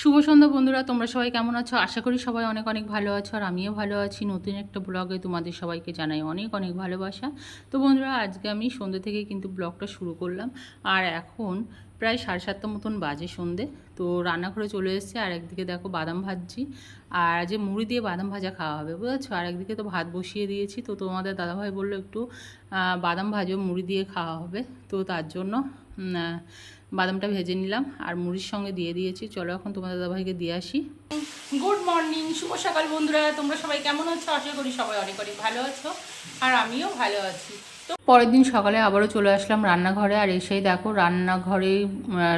শুভ সন্ধ্যা বন্ধুরা, তোমরা সবাই কেমন আছো? আশা করি সবাই অনেক অনেক ভালো আছো আর আমিও ভালো আছি। নতুন একটা ব্লগে তোমাদের সবাইকে জানাই অনেক অনেক ভালোবাসা। তো বন্ধুরা, আজকে আমি সন্ধ্যে থেকে কিন্তু ব্লগটা শুরু করলাম। আর এখন প্রায় সাড়ে সাতটা মতন বাজে সন্ধ্যে তো রান্নাঘরে চলে এসেছে আর একদিকে দেখো বাদাম ভাজছি। আর যে মুড়ি দিয়ে বাদাম ভাজা খাওয়া হবে, বুঝেছ? আর একদিকে তো ভাত বসিয়ে দিয়েছি, তো তোমাদের দাদাভাই বলল একটু বাদাম ভাজো, মুড়ি দিয়ে খাওয়া হবে। তো তার জন্য বাদামটা ভেজে নিলাম আর মুড়ির সঙ্গে দিয়ে দিয়েছি। চলো এখন তোমাদের দাদাভাইকে দিয়ে আসি। গুড মর্নিং শুভ সকাল বন্ধুরা। তোমরা সবাই কেমন আছো? আশা করি সবাই অনেক অনেক ভালো আছো আর আমিও ভালো আছি। পরের দিন সকালে আবারও চলে আসলাম রান্নাঘরে আর এসেই দেখো রান্নাঘরে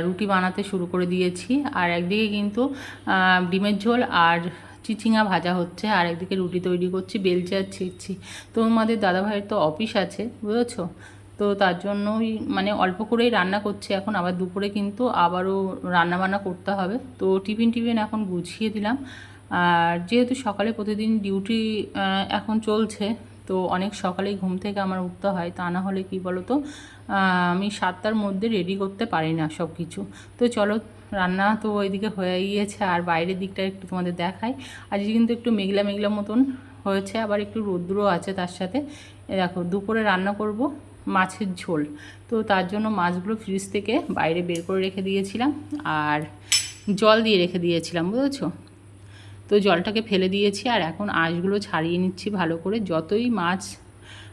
রুটি বানাতে শুরু করে দিয়েছি। আর একদিকে কিন্তু ডিমের ঝোল আর চিচিঙা ভাজা হচ্ছে আর একদিকে রুটি তৈরি করছি, বেলচে আর ছিঁড়ছি তো আমাদের দাদাভাইয়ের তো অফিস আছে, বুঝেছ? তো তার জন্যই মানে অল্প করেই রান্না করছি, এখন আবার দুপুরে কিন্তু আবারও রান্না বান্না করতে হবে। তো টিফিন টিফিন এখন গুছিয়ে দিলাম। আর যেহেতু সকালে প্রতিদিন ডিউটি এখন চলছে, তো অনেক সকালেই ঘুম থেকে আমার উঠতে হয়, তা না হলে কি বলো তো আমি সাতটার মধ্যে রেডি করতে পারি না সব কিছু তো চলো, রান্না তো ওইদিকে হয়ে গিয়েছে, আর বাইরের দিকটা একটু তোমাদের দেখাই। আজকে কিন্তু একটু মেঘলা মেঘলা মতন হয়েছে, আবার একটু রৌদ্র আছে তার সাথে। দেখো, দুপুরে রান্না করব মাছের ঝোল। তো তার জন্য মাছগুলো ফ্রিজ থেকে বাইরে বের করে রেখে দিয়েছিলাম আর জল দিয়ে রেখে দিয়েছিলাম, বুঝেছ? তো জলটাকে ফেলে দিয়েছি আর এখন আঁশগুলো ছাড়িয়ে নিচ্ছি ভালো করে। যতই মাছ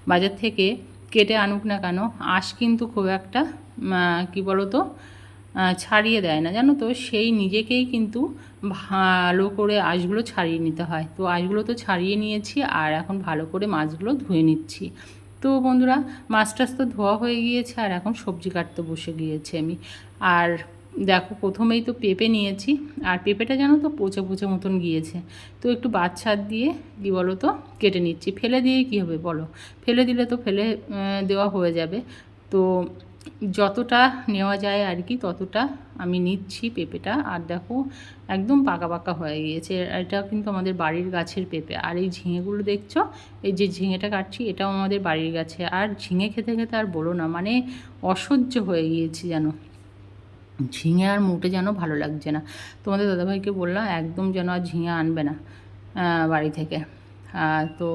বাজার থেকে কেটে আনুক না কেন, আঁশ কিন্তু খুব একটা কি বলো তো ছাড়িয়ে দেয় না, জানো তো? সেই নিজেকেই কিন্তু ভালো করে আঁশগুলো ছাড়িয়ে নিতে হয়। তো আঁশগুলো তো ছাড়িয়ে নিয়েছি আর এখন ভালো করে মাছগুলো ধুয়ে নিচ্ছি। তো বন্ধুরা মাছ টাছ তো ধোয়া হয়ে গিয়েছে আর এখন সবজি কাটতে বসে গিয়েছি আমি। আর দেখো, প্রথমেই তো পেঁপে নিয়েছি। আর পেঁপেটা জানো তো পচে পচে মতন গিয়েছে। তো একটু বাচ্চা দিয়ে, কি বলো তো, কেটে নিচ্ছি। ফেলে দিয়ে কি হবে বলো? ফেলে দিলে তো ফেলে দেওয়া হয়ে যাবে। তো যতটা নেওয়া যায় আর কি, ততটা আমি নিচ্ছি পেঁপেটা। আর দেখো, একদম পাকা পাকা হয়ে গিয়েছে। এটা কিন্তু আমাদের বাড়ির গাছের পেঁপে। আর এই ঝিঙেগুলো দেখছ? এই যে ঝিঙেটা কাটছি, এটাও আমাদের বাড়ির গাছে। আর ঝিঙে খেতে খেতে আর বলো না মানে অসহ্য হয়ে গিয়েছি যেন। ঝিঙে আর মোটে যেন ভালো লাগছে না। তোমাদের দাদাভাইকে বললাম, একদম যেন আর ঝিঙে আনবে না বাড়ি থেকে। তো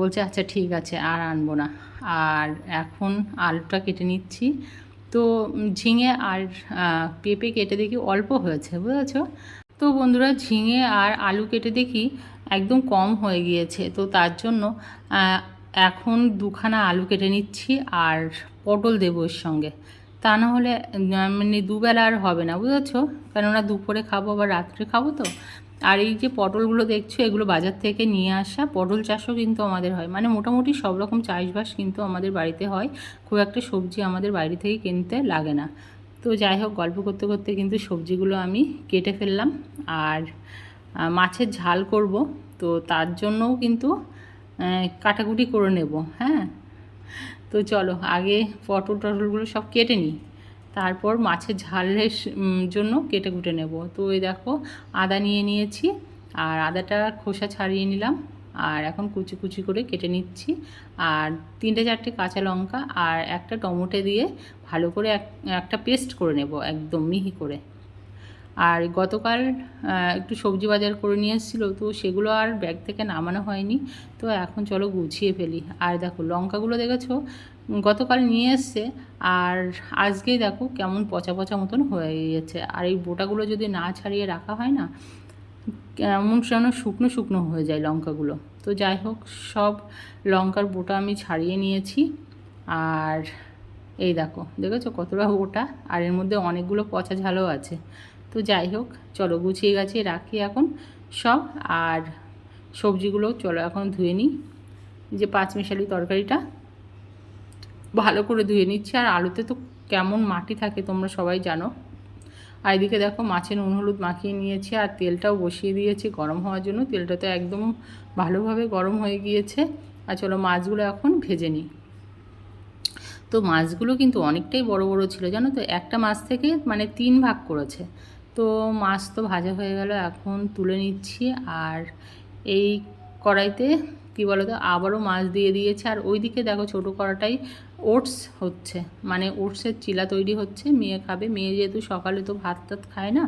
বলছে আচ্ছা ঠিক আছে, আর আনব না। আর এখন আলুটা কেটে নিচ্ছি। তো ঝিঙে আর পেঁপে কেটে দেখি অল্প হয়েছে, বুঝেছ? তো বন্ধুরা, ঝিঙে আর আলু কেটে দেখি একদম কম হয়ে গিয়েছে। তো তার জন্য এখন দুখানা আলু কেটে নিচ্ছি আর পটল দেবো এর সঙ্গে। তা না হলে মানে দুবেলা আর হবে না, বুঝেছ? কেননা দুপুরে খাব, আবার রাত্রে খাব তো। আর এই যে পটলগুলো দেখছ, এগুলো বাজার থেকে নিয়ে আসা পটল চাষও কিন্তু আমাদের হয়। মানে মোটামুটি সব রকম চাষবাস কিন্তু আমাদের বাড়িতে হয়। খুব একটা সবজি আমাদের বাইরে থেকে কিনতে লাগে না। তো যাই হোক, গল্প করতে করতে কিন্তু সবজিগুলো আমি কেটে ফেললাম। আর মাছের ঝাল করব। তো তার জন্যও কিন্তু কাটাকুটি করে নেব। হ্যাঁ? তো চলো, আগে পটল টটলগুলো সব কেটে নিই। তারপর মাছের ঝালের জন্য কেটে কুটে নেব। তো এই দেখো, আদা নিয়ে নিয়েছি আর আদাটা খোসা ছাড়িয়ে নিলাম আর এখন কুচি কুচি করে কেটে নিচ্ছি। আর তিনটে চারটে কাঁচা লঙ্কা আর একটা টমেটো দিয়ে ভালো করে এক, একটা পেস্ট করে নেব একদম মিহি করে। আর গতকাল একটু সবজি বাজার করে নিয়ে এসেছিল, তো সেগুলো আর ব্যাগ থেকে নামানো হয়নি। তো এখন চলো গুছিয়ে ফেলি। আর দেখো, লঙ্কাগুলো দেখেছ? গতকাল নিয়ে এসছে, আর আজকেই দেখো কেমন পচা পচা মতন হয়ে গিয়েছে। আর এই বোটাগুলো যদি না ছাড়িয়ে রাখা হয় না, কেমন যেন শুকনো শুকনো হয়ে যায় লঙ্কাগুলো। তো যাই হোক, সব লঙ্কার বোটা আমি ছাড়িয়ে নিয়েছি। আর এই দেখো, দেখেছ কতটা ওটা আর এর মধ্যে অনেকগুলো পচা ঝালও আছে। তো যাই হোক, চলো গুছিয়ে গাছিয়ে রাখি এখন সব। আর সবজিগুলো চলো এখন ধুয়ে নিই। যে পাঁচমিশালি তরকারিটা ভালো করে ধুয়ে নিচ্ছি। আর আলুতে তো কেমন মাটি থাকে তোমরা সবাই জানো। আর এদিকে দেখো মাছের নুন, হলুদ মাখিয়ে নিয়েছি আর তেলটাও বসিয়ে দিয়েছি গরম হওয়ার জন্য। তেলটা তো একদম ভালোভাবে গরম হয়ে গিয়েছে। আর চলো মাছগুলো এখন ভেজে নিই। তো মাছগুলো কিন্তু অনেকটাই বড় বড় ছিল, জানো তো? একটা মাছ থেকে মানে তিন ভাগ করেছে। তো মাছ তো ভাজা হয়ে গেল, এখন তুলে নিচ্ছি। আর এই কড়াইতে কি বলো তো আবারও মাছ দিয়ে দিয়েছে। আর ওইদিকে দেখো ছোটো কড়াটাই ওটস হচ্ছে মানে ওটসের চিলা তৈরি হচ্ছে। মেয়ে খাবে, মেয়ে যেহেতু সকালে তো ভাত টাত খায় না,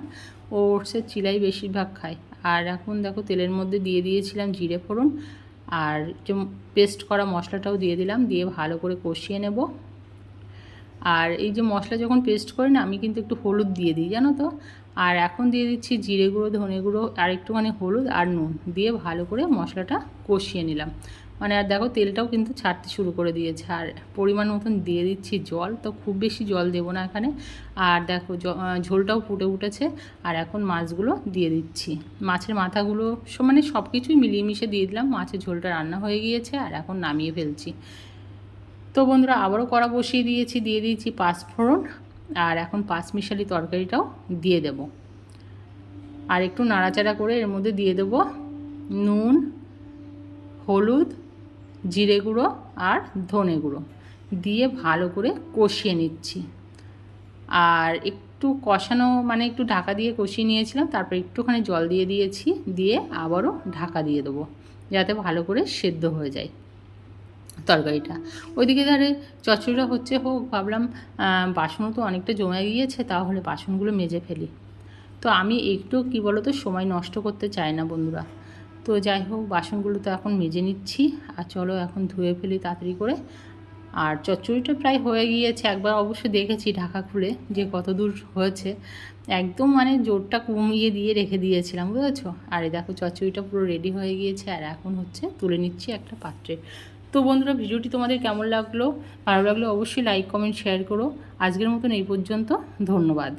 ও ওটসের চিলাই বেশিরভাগ খায়। আর এখন দেখো তেলের মধ্যে দিয়ে দিয়েছিলাম জিরে ফোড়ন, আর যে পেস্ট করা মশলাটাও দিয়ে দিলাম, দিয়ে ভালো করে কষিয়ে নেব। আর এই যে মশলা যখন পেস্ট করি না, আমি কিন্তু একটু হলুদ দিয়ে দিই, জানো তো? আর এখন দিয়ে দিচ্ছি জিরে গুঁড়ো, ধনে গুঁড়ো, আর একটুখানি হলুদ আর নুন দিয়ে ভালো করে মশলাটা কষিয়ে নিলাম। মানে আর দেখো তেলটাও কিন্তু ছাড়তে শুরু করে দিয়েছে। আর পরিমাণ মতন দিয়ে দিচ্ছি জল, তো খুব বেশি জল দেবো না এখানে। আর দেখো ঝোলটাও ফুটে উঠেছে। আর এখন মাছগুলো দিয়ে দিচ্ছি। মাছের মাথাগুলো মানে সব কিছুই মিলিয়ে মিশে দিয়ে দিলাম। মাছের ঝোলটা রান্না হয়ে গিয়েছে আর এখন নামিয়ে ফেলছি। তো বন্ধুরা আবারও কড়া বসিয়ে দিয়েছি, দিয়ে দিয়েছি পাঁচফোড়ন। আর এখন পাঁচমিশালি তরকারিটাও দিয়ে দেব। আর একটু নাড়াচাড়া করে এর মধ্যে দিয়ে দেব নুন, হলুদ, জিরে গুঁড়ো আর ধনে গুঁড়ো। দিয়ে ভালো করে কষিয়ে নিচ্ছি। আর একটু কষানো মানে একটু ঢাকা দিয়ে কষিয়ে নিয়েছিলাম, তারপর একটুখানি জল দিয়ে দিয়েছি, দিয়ে আবারও ঢাকা দিয়ে দেবো, যাতে ভালো করে সেদ্ধ হয়ে যায়। তরকারিটা। ওইদিকে ধারে চচ্চড়িটা হচ্ছে হোক ভাবলাম বাসনও তো অনেকটা জমে গিয়েছে, তাহলে বাসনগুলো মেজে ফেলি। তো আমি একটু, কী বলো তো সময় নষ্ট করতে চাই না বন্ধুরা। তো যাই হোক, বাসনগুলো তো এখন মেজে নিচ্ছি, আর চলো এখন ধুয়ে ফেলি তাড়াতাড়ি করে। আর চচ্চড়িটা প্রায় হয়ে গিয়েছে, একবার অবশ্য দেখেছি ঢাকা খুলে যে কত দূর হয়েছে। একদম মানে জোরটা কমিয়ে দিয়ে রেখে দিয়েছিলাম, বুঝেছ? আর এই দেখো, চচ্চড়িটা পুরো রেডি হয়ে গিয়েছে, আর এখন হচ্ছে তুলে নিচ্ছি একটা পাত্রে। তো বন্ধুরা, ভিডিওটি তোমাদের কেমন লাগল? ভালো লাগল অবশ্যই লাইক কমেন্ট শেয়ার করো। আজকের মতন এই পর্যন্ত। ধন্যবাদ।